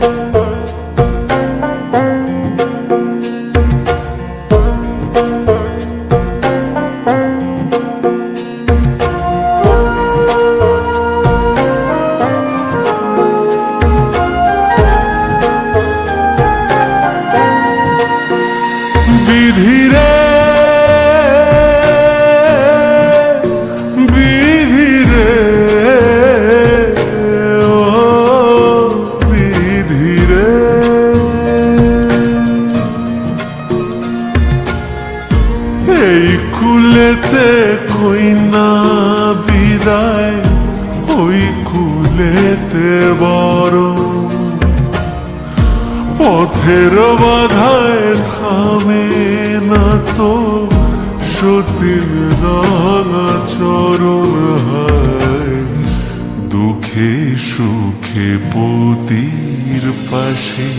বিধিরে এই কুলেতে কই না বিদায়? ওই কুলেতে বড় পথের বাধায় থামে না তো সতীর রাঙা চরণ দুঃখে সুখে পতির পাশে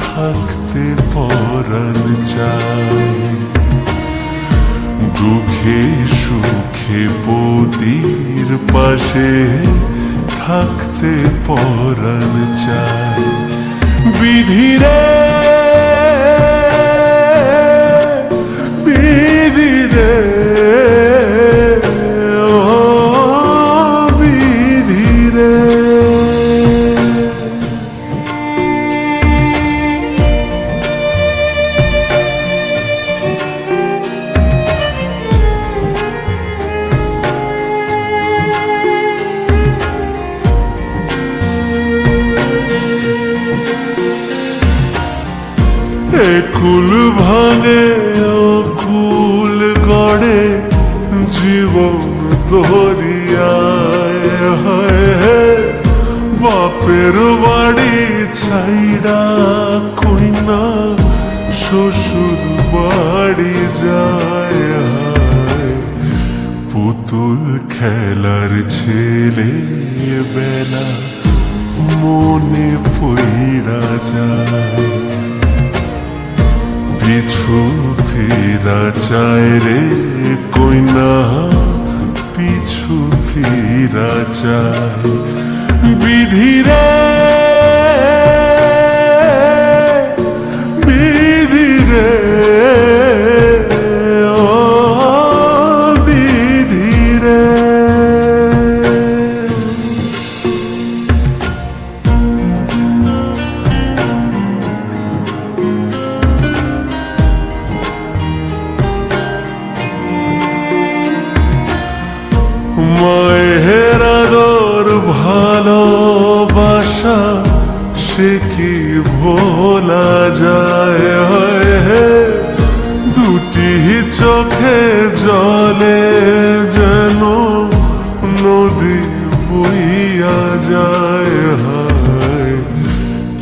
থাকতে পরাণ চায়। দুঃখে সুখে পতির পাশে থাকতে পরাণ চায় বিধিরে একুল ভাঙে কুল গড়ে, জীবন হে। বাপের বাড়ি ছাইড়া কইনা শ্বশুর বাড়ি যায় পুতুল খেলার ছেলে বেলা মনে পইড়া যায় পিছু ফিরা চায় রে কইনা পিছু ফিরা বিধিরে বিধিরে মায়ের ভালোবাসা, সে কি ভোলা যায় হে। দুটি চোখে জলে যেন নদী বইয়া যায় হায়,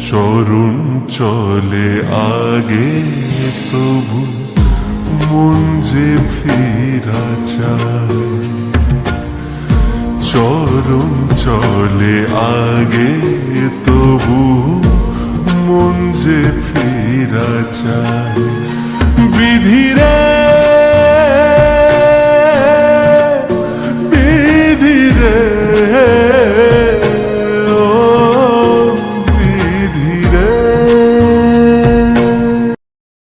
চরণ চলে আগে তবু মন যে ফিরা চায় চরণ চলে আগে তবু মন যে ফিরা চায়। বিধিরে